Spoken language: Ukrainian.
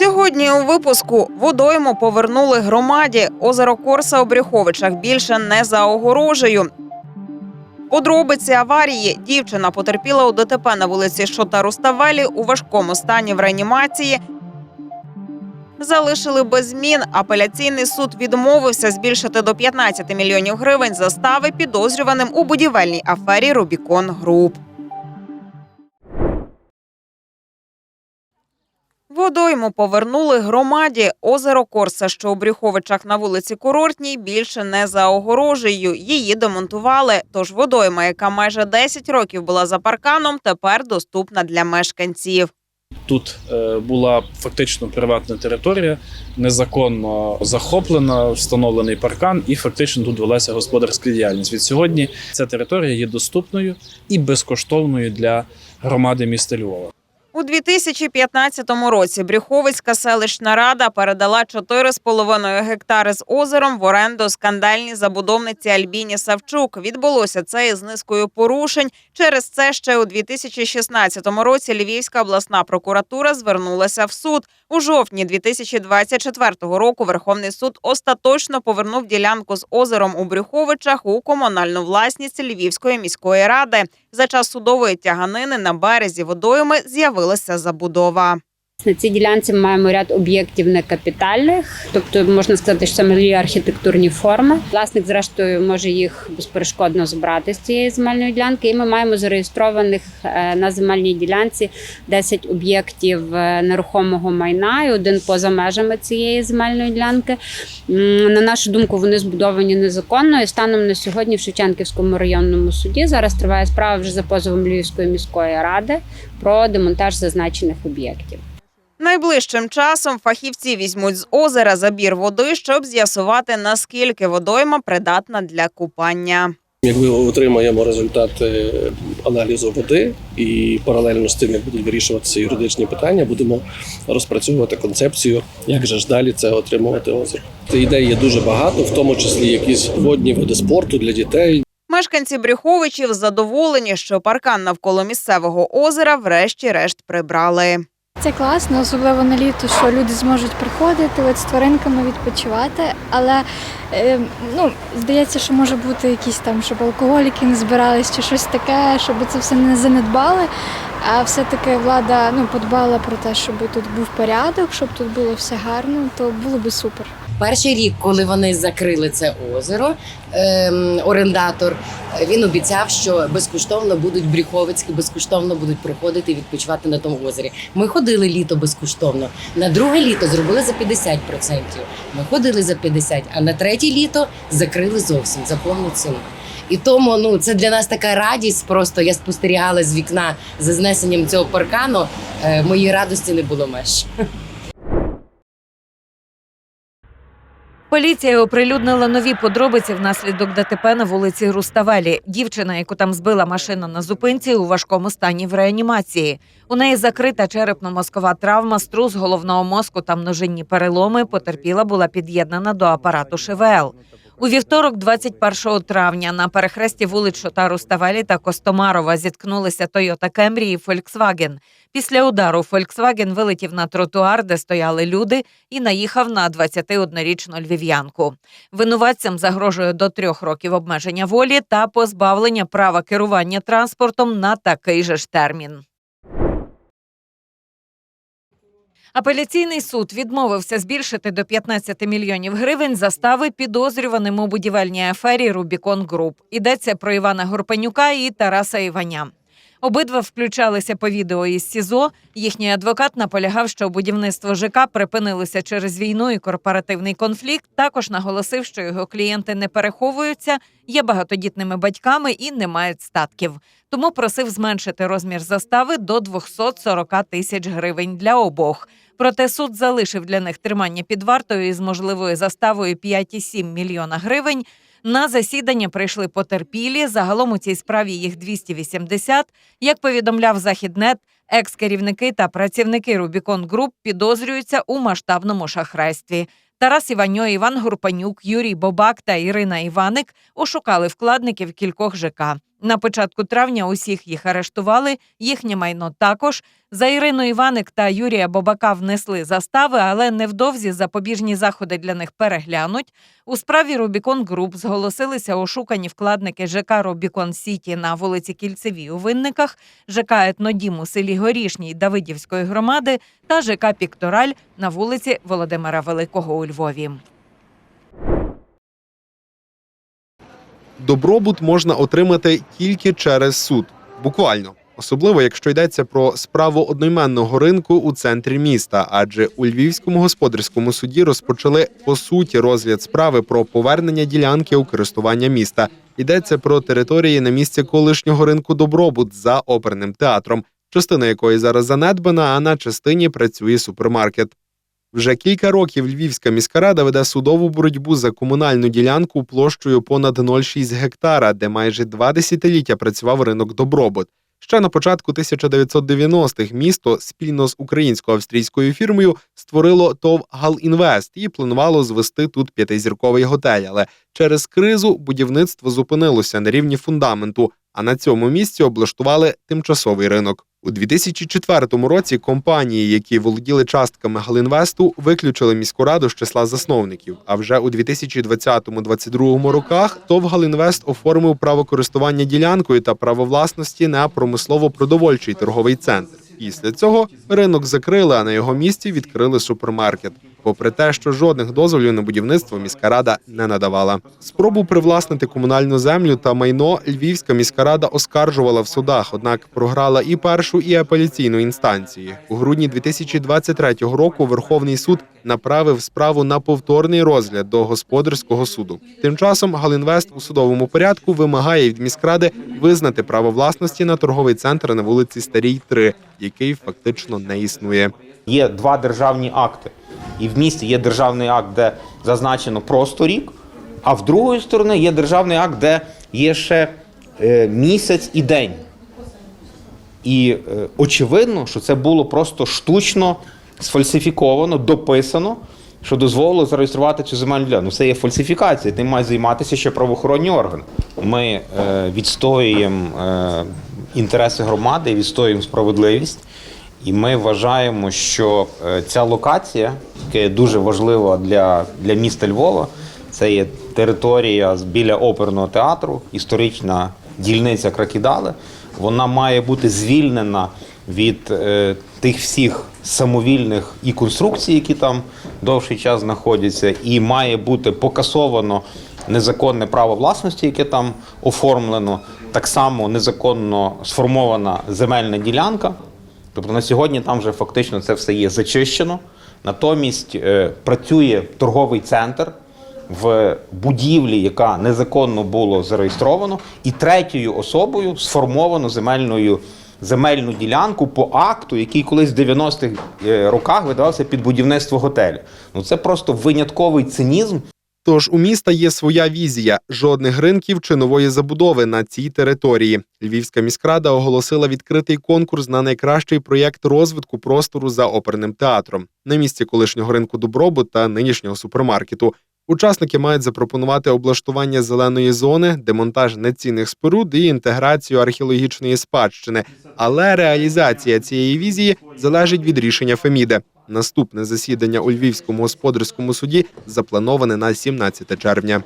Сьогодні у випуску водойму повернули громаді. Озеро Корса у Брюховичах більше не за огорожею. Подробиці аварії дівчина потерпіла у ДТП на вулиці Шота Руставелі у важкому стані в реанімації. Залишили без змін. Апеляційний суд відмовився збільшити до 15 мільйонів гривень застави підозрюваним у будівельній афері Рубікон Груп. Водойму повернули громаді. Озеро Корса, що у Брюховичах на вулиці Курортній, більше не за огорожею. Її демонтували. Тож водойма, яка майже 10 років була за парканом, тепер доступна для мешканців. Тут е, була фактично приватна територія, незаконно захоплена, встановлений паркан, і фактично тут велася господарська діяльність. Від сьогодні ця територія є доступною і безкоштовною для громади міста Львова. У 2015 році Брюховицька селищна рада передала 4,5 гектари з озером в оренду скандальній забудовниці Альбіні Савчук. Відбулося це із низкою порушень. Через це ще у 2016 році Львівська обласна прокуратура звернулася в суд. У жовтні 2024 року Верховний суд остаточно повернув ділянку з озером у Брюховичах у комунальну власність Львівської міської ради. За час судової тяганини на березі водойми з'явилася забудова. На цій ділянці ми маємо ряд об'єктів некапітальних, тобто можна сказати, що це малі архітектурні форми. Власник, зрештою, може їх безперешкодно забрати з цієї земельної ділянки. І ми маємо зареєстрованих е, на земельній ділянці 10 об'єктів е, нерухомого майна і один поза межами цієї земельної ділянки. На нашу думку, вони збудовані незаконно. І станом на сьогодні в Шевченківському районному суді зараз триває справа вже за позовом Львівської міської ради про демонтаж зазначених об'єктів. Найближчим часом фахівці візьмуть з озера забір води, щоб з'ясувати наскільки водойма придатна для купання. Як ми отримаємо результати аналізу води і паралельно з тим, як будуть вирішуватися юридичні питання, будемо розпрацьовувати концепцію, як же ж далі це отримувати озеро. Ідей є дуже багато, в тому числі якісь водні види спорту для дітей. Мешканці Брюховичів задоволені, що паркан навколо місцевого озера врешті-решт прибрали. Це класно, особливо на літо, що люди зможуть приходити от з тваринками відпочивати. Але е, ну, здається, що може бути якісь там, щоб алкоголіки не збирались чи щось таке, щоб це все не занедбали. А все-таки влада ну, подбала про те, щоб тут був порядок, щоб тут було все гарно, то було би супер. Перший рік, коли вони закрили це озеро, ем, орендатор він обіцяв, що безкоштовно будуть бріховицькі, безкоштовно будуть приходити і відпочивати на тому озері. Ми ходили літо безкоштовно. На друге літо зробили за 50%. Ми ходили за 50%, а на третє літо закрили зовсім за повну ціну. І тому ну це для нас така радість. Просто я спостерігала з вікна за знесенням цього паркану. Е, моїй радості не було меж. Поліція оприлюднила нові подробиці внаслідок ДТП на вулиці Руставелі. Дівчина, яку там збила машина на зупинці, у важкому стані в реанімації. У неї закрита черепно-мозкова травма, струс головного мозку та множинні переломи. Потерпіла була під'єднана до апарату ШВЛ. У вівторок, 21 травня, на перехресті вулиць Шота Руставелі та Костомарова зіткнулися Toyota Camry і Volkswagen. Після удару Volkswagen вилетів на тротуар, де стояли люди, і наїхав на 21-річну львів'янку. Винуватцям загрожує до трьох років обмеження волі та позбавлення права керування транспортом на такий же ж термін. Апеляційний суд відмовився збільшити до 15 мільйонів гривень застави підозрюваним у будівельній афері Рубікон Груп. Йдеться про Івана Горпенюка і Тараса Іваня. Обидва включалися по відео із СІЗО. Їхній адвокат наполягав, що будівництво ЖК припинилося через війну і корпоративний конфлікт. Також наголосив, що його клієнти не переховуються, є багатодітними батьками і не мають статків. Тому просив зменшити розмір застави до 240 тисяч гривень для обох. Проте суд залишив для них тримання під вартою із можливою заставою 5,7 мільйона гривень. На засідання прийшли потерпілі. Загалом у цій справі їх 280. Як повідомляв Західнет, екс-керівники та працівники Рубікон Груп підозрюються у масштабному шахрайстві. Тарас Іваньо, Іван Гурпанюк, Юрій Бобак та Ірина Іваник ошукали вкладників кількох ЖК. На початку травня усіх їх арештували, їхнє майно також. За Ірину Іваник та Юрія Бобака внесли застави, але невдовзі запобіжні заходи для них переглянуть. У справі Рубікон Груп зголосилися ошукані вкладники ЖК Рубікон Сіті на вулиці Кільцевій у Винниках, ЖК Етнодім у селі Горішній Давидівської громади та ЖК Піктораль на вулиці Володимира Великого у Львові. Добробут можна отримати тільки через суд, буквально. Особливо, якщо йдеться про справу одноіменного ринку у центрі міста, адже у Львівському господарському суді розпочали по суті розгляд справи про повернення ділянки у користування міста. Йдеться про території на місці колишнього ринку Добробут за оперним театром, частина якої зараз занедбана, а на частині працює супермаркет. Вже кілька років Львівська міська рада веде судову боротьбу за комунальну ділянку площею понад 0,6 гектара, де майже два десятиліття працював ринок Добробут. Ще на початку 1990-х місто спільно з українсько-австрійською фірмою створило ТОВ «Галінвест» і планувало звести тут п'ятизірковий готель. Але через кризу будівництво зупинилося на рівні фундаменту, а на цьому місці облаштували тимчасовий ринок. У 2004 році компанії, які володіли частками Галінвесту, виключили міську раду з числа засновників. А вже у 2020-2022 роках ТОВ Галінвест оформив право користування ділянкою та право власності на промислово-продовольчий торговий центр. Після цього ринок закрили, а на його місці відкрили супермаркет. Попри те, що жодних дозволів на будівництво міська рада не надавала. Спробу привласнити комунальну землю та майно Львівська міська рада оскаржувала в судах, однак програла і першу, і апеляційну інстанції. У грудні 2023 року Верховний суд направив справу на повторний розгляд до господарського суду. Тим часом Галінвест у судовому порядку вимагає від міськради визнати право власності на торговий центр на вулиці Старій 3, який фактично не існує. Є два державні акти. І в місті є державний акт, де зазначено просто рік, а в другої сторони є державний акт, де є ще е, місяць і день. І е, очевидно, що це було просто штучно сфальсифіковано, дописано, що дозволило зареєструвати цю земельну ділянку. Ну, Це є фальсифікація, тим мають займатися ще правоохоронні органи. Ми е, відстоюємо інтереси громади, відстоюємо справедливість. І ми вважаємо, що е, ця локація, яка дуже важлива для, для міста Львова, це є територія біля оперного театру, історична дільниця Кракідали. Вона має бути звільнена від е, тих всіх самовільних і конструкцій, які там довший час знаходяться, і має бути покасовано незаконне право власності, яке там оформлено. Так само незаконно сформована земельна ділянка. Тобто на сьогодні там вже фактично це все є зачищено. Натомість е, працює торговий центр в будівлі, яка незаконно було зареєстровано, і третьою особою сформовано земельною земельну ділянку по акту, який колись в 90-х е, роках видавався під будівництво готелю. Ну це просто винятковий цинізм. Тож у міста є своя візія: жодних ринків чи нової забудови на цій території. Львівська міськрада оголосила відкритий конкурс на найкращий проєкт розвитку простору за оперним театром на місці колишнього ринку Добробут та нинішнього супермаркету. Учасники мають запропонувати облаштування зеленої зони, демонтаж нецінних споруд і інтеграцію археологічної спадщини. Але реалізація цієї візії залежить від рішення Феміде. Наступне засідання у Львівському господарському суді заплановане на 17 червня.